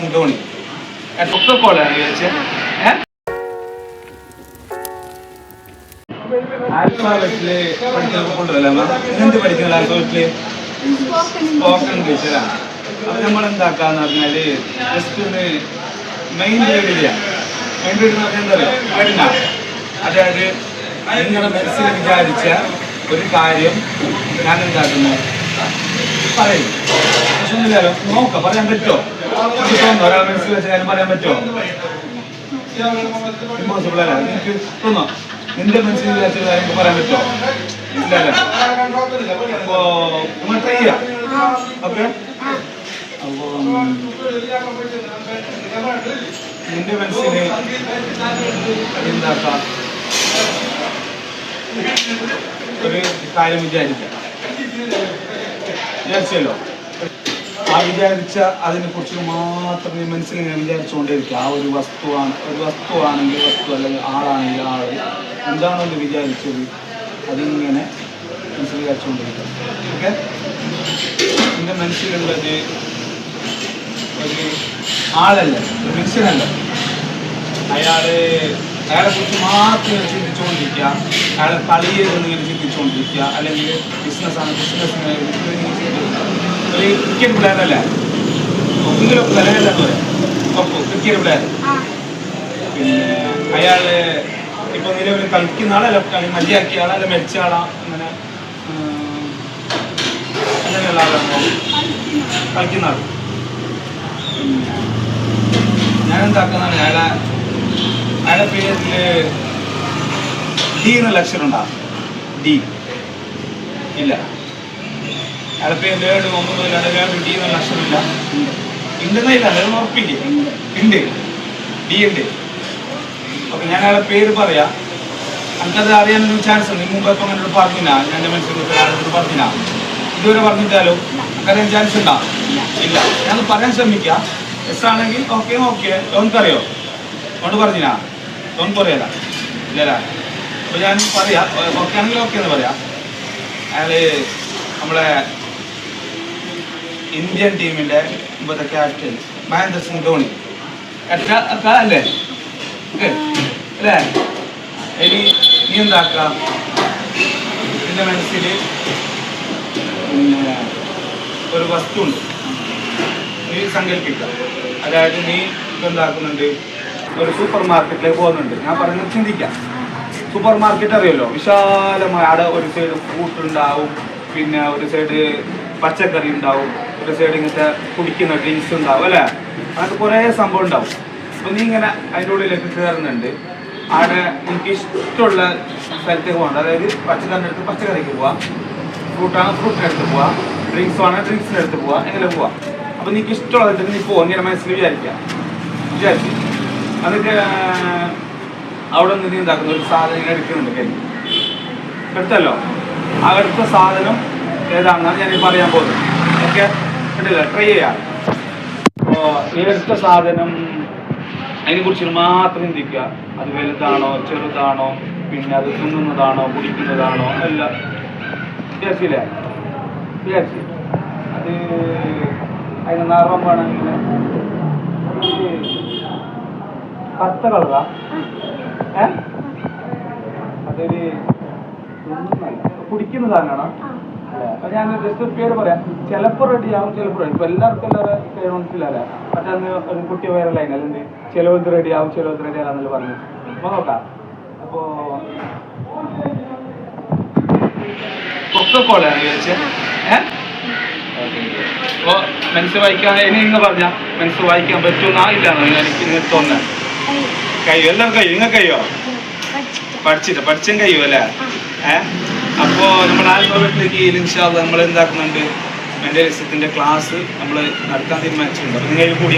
സിംഗ് ധോണി ഒക്കെ കോളാണ് গেছে হ্যাঁ സ്പോക്കൺ ടീച്ചറാണ് അപ്പൊ നമ്മൾ എന്താക്കാന്ന് പറഞ്ഞാൽ ജസ്റ്റ് ഒന്ന് മെയിൻ റീഡ് ചെയ്യാം. മെയിൻ എന്ന് പറഞ്ഞാൽ എന്താ പറയുക അതായത് നിങ്ങളുടെ മനസ്സിൽ വിചാരിച്ച ഒരു കാര്യം ഞാൻ എന്താക്കുന്നു? പറയും. പക്ഷെ ഒന്നുമില്ലല്ലോ. നോക്കാം. പറയാൻ പറ്റുമോ? തോന്നുന്നു മനസ്സിൽ വെച്ച കാര്യം പറയാൻ പറ്റുമോ ഇമ്പോസിബിൾ അല്ല നിനക്ക് തോന്നോ നിന്റെ മനസ്സിൽ വിചാരിച്ച കാര്യം പറയാൻ പറ്റുമോ ഇല്ല അല്ലേ അപ്പോ നമ്മൾ ട്രൈ ചെയ്യാം ഓക്കെ അപ്പോ നിന്റെ മനസ്സിന് എന്താക്കാം ഒരു കാര്യം വിചാരിക്കാം. വിചാരിച്ചല്ലോ? വിചാരിച്ച അതിനെ കുറിച്ച് മാത്രം നീ മനസ്സിൽ ഇങ്ങനെ വിചാരിച്ചുകൊണ്ടിരിക്കുക. ആ ഒരു വസ്തുവാണ് ഒരു വസ്തുവാണെങ്കിൽ വസ്തു അല്ലെങ്കിൽ ആളാണെങ്കിൽ ആൾ. എന്താണോ എന്ന് വിചാരിച്ചത്. അതിങ്ങനെ മനസ്സിൽ വിചാരിച്ചുകൊണ്ടിരിക്കുക. ഓക്കെ? എന്റെ മനസ്സിലുള്ളത് ഒരു ആളല്ല ഒരു മനുഷ്യനല്ല. അയാൾ അയാളെ കുറിച്ച് മാത്രം ഇങ്ങനെ ചിന്തിച്ചുകൊണ്ടിരിക്കുക. അയാളെ കളിയെ ഇങ്ങനെ ചിന്തിച്ചുകൊണ്ടിരിക്കുക. അല്ലെങ്കിൽ ബിസിനസ്സാണ് ബിസിനസ് ഒരു ക്രിക്കറ്റ് പ്ലെയർ അല്ലേ പ്ലെയർ അല്ല പറയാം ക്രിക്കറ്റ് പ്ലെയർ പിന്നെ അയാൾ ഇപ്പൊ നിലവിൽ കളിക്കുന്ന ആളല്ല മതിയാക്കിയ ആളല്ല മരിച്ച ആളാ അങ്ങനെ അങ്ങനെയുള്ള ആളാണോ? കളിക്കുന്ന ആൾ ഞാൻ എന്താക്കുന്നതാണ് അയാളെ അയാളെ പേരിൽ ഡി എന്നുള്ള അക്ഷരം ഉണ്ടാ ഡി. ഇല്ല. അയാളെ പേര് ഏഴ് ഒമ്പത് രണ്ട് ഏഴ് ഡി എന്ന അക്ഷരം ഇല്ല ഉണ്ടെന്നേ ഇല്ല അത് ഉറപ്പില്ലേ? ഉണ്ട്. ഡി ഉണ്ട്. അപ്പൊ ഞാൻ അയാളെ പേര് പറയാ. എനിക്കത് അറിയാനൊരു ചാൻസ് ഉണ്ട്. മുമ്പ് അങ്ങനെ ഒരു പറഞ്ഞില്ല. ഞാൻ എന്റെ മനസ്സിൽ ആളോട് പറഞ്ഞില്ല. ഇതുവരെ പറഞ്ഞിട്ടാലോ അങ്ങനെ ചാൻസ് ഉണ്ടാ? ഇല്ല. ഞാൻ പറയാൻ ശ്രമിക്കാം. എസ് ആണെങ്കിൽ ഓക്കെ ഓക്കെ ലോൺക്കറിയോ അതുകൊണ്ട് പറഞ്ഞിനാ? ലോൺ പറയാ ഇല്ലല്ല അപ്പൊ ഞാൻ പറയാ. ഓക്കെ ആണെങ്കിൽ ഓക്കെ എന്ന് പറയാം. അയാൾ നമ്മളെ ഇന്ത്യൻ ടീമിന്റെ ഇപ്പോഴത്തെ ക്യാപ്റ്റൻ മഹേന്ദ്ര സിംഗ് ധോണി. അല്ലേ? അല്ലേ? ഇനി നീ എന്താക്കാം? എന്റെ മനസ്സിൽ പിന്നെ ഒരു വസ്തു ഉണ്ട് നീ സങ്കല്പിക്കുക. അതായത് നീ എന്താക്കുന്നുണ്ട്? ഒരു സൂപ്പർ മാർക്കറ്റിലേക്ക് പോകുന്നുണ്ട്. ഞാൻ പറയുന്നത് ചിന്തിക്കാം. സൂപ്പർ മാർക്കറ്റ് അറിയല്ലോ. വിശാലമായ അവിടെ ഒരു സൈഡ് ഫ്രൂട്ട് ഉണ്ടാവും പിന്നെ ഒരു സൈഡ് പച്ചക്കറി ഉണ്ടാവും. ഒരു സൈഡ് ഇങ്ങനത്തെ കുടിക്കുന്ന ഡ്രിങ്ക്സ് ഉണ്ടാവും അല്ലേ? അതൊക്കെ കുറേ സംഭവം ഉണ്ടാവും. അപ്പൊ നീ ഇങ്ങനെ അതിന്റെ ഉള്ളിലേക്ക് കയറുന്നുണ്ട് അവിടെ എനിക്ക് ഇഷ്ടമുള്ള സ്ഥലത്തേക്ക് പോകണ്ട. അതായത് പച്ചക്കറിന്റെ അടുത്ത് പച്ചക്കറിക്ക് പോവാം. ഫ്രൂട്ടാണ് ഫ്രൂട്ടിന്റെ അടുത്ത് പോവാം. ഡ്രിങ്ക്സ് ആണ് ഡ്രിങ്ക്സിന്റെ അടുത്ത് പോവാം. എങ്ങനെ പോവാം. അപ്പൊ നിനക്ക് ഇഷ്ടമുള്ള സ്ഥലത്തേക്ക് നീ പോവാം. ഇങ്ങനെ മനസ്സിൽ വിചാരിക്കാം വിചാരിച്ചു. അതൊക്കെ അവിടെ നിന്ന് നീ എന്താക്കുന്ന? ഒരു സാധനം ഇങ്ങനെ എടുക്കുന്നുണ്ട് കയ്യിൽ. എടുത്തല്ലോ? അവിടുത്തെ സാധനം ഏതാണെന്നാണ് ഞാൻ പറയാൻ പോകുന്നത്. ഓക്കെ കണ്ടില്ല ട്രൈ ചെയ്യാം. അപ്പോൾ എടുത്ത സാധനം അതിനെ കുറിച്ച് മാത്രം ചിന്തിക്കുക. അത് വലുതാണോ ചെറുതാണോ പിന്നെ അത് തിന്നുന്നതാണോ കുടിക്കുന്നതാണോ എല്ലാം. വിചാരിച്ചില്ലേ? വിചാരിച്ചു. അത് അതിന് നിറം വേണമെങ്കിൽ പത്ത കളറാ. ഏ? അതൊരു തിന്നുന്നതല്ല. ഞാൻ ജസ്റ്റ് പേര് പറയാം. ചിലപ്പോൾ റെഡി ആവും ചിലപ്പോൾ ഇപ്പൊ എല്ലാവർക്കും എല്ലാവരും പേര് മറ്റന്ന് ഒരു കുട്ടി വൈറലായി അല്ലെങ്കിൽ ചിലവത് റെഡി ആവും ചിലവത് റെഡി ആകാന്നല്ല പറഞ്ഞു അപ്പൊ നോക്കാം. അപ്പോ കൊക്കക്കോളയാണ് ചോദിച്ചത് ഏഹ് അപ്പോ മനസ്സ് വായിക്കാൻ ഇനി ഇന്ന് പറഞ്ഞ മനസ്സ് വായിക്കാൻ പറ്റുമെന്നായില്ലാന്നോ എനിക്ക് ഇങ്ങനെ തോന്നുന്നത് കഴിയോ? എല്ലാവർക്കും കഴിയും? നിങ്ങൾക്ക് കഴിയോ? പഠിച്ചിട്ട്. പഠിച്ചും കഴിയുമല്ലേ? ഏഹ് അപ്പോ നമ്മൾ ആൽഫബറ്റിലേക്ക് ഇൻഷാൽ നമ്മൾ എന്താക്കുന്നുണ്ട്? മെന്റലിസത്തിന്റെ ക്ലാസ് നമ്മൾ നടത്താൻ തീരുമാനിച്ചിട്ടുണ്ട്. അപ്പം നിങ്ങൾ കൂടി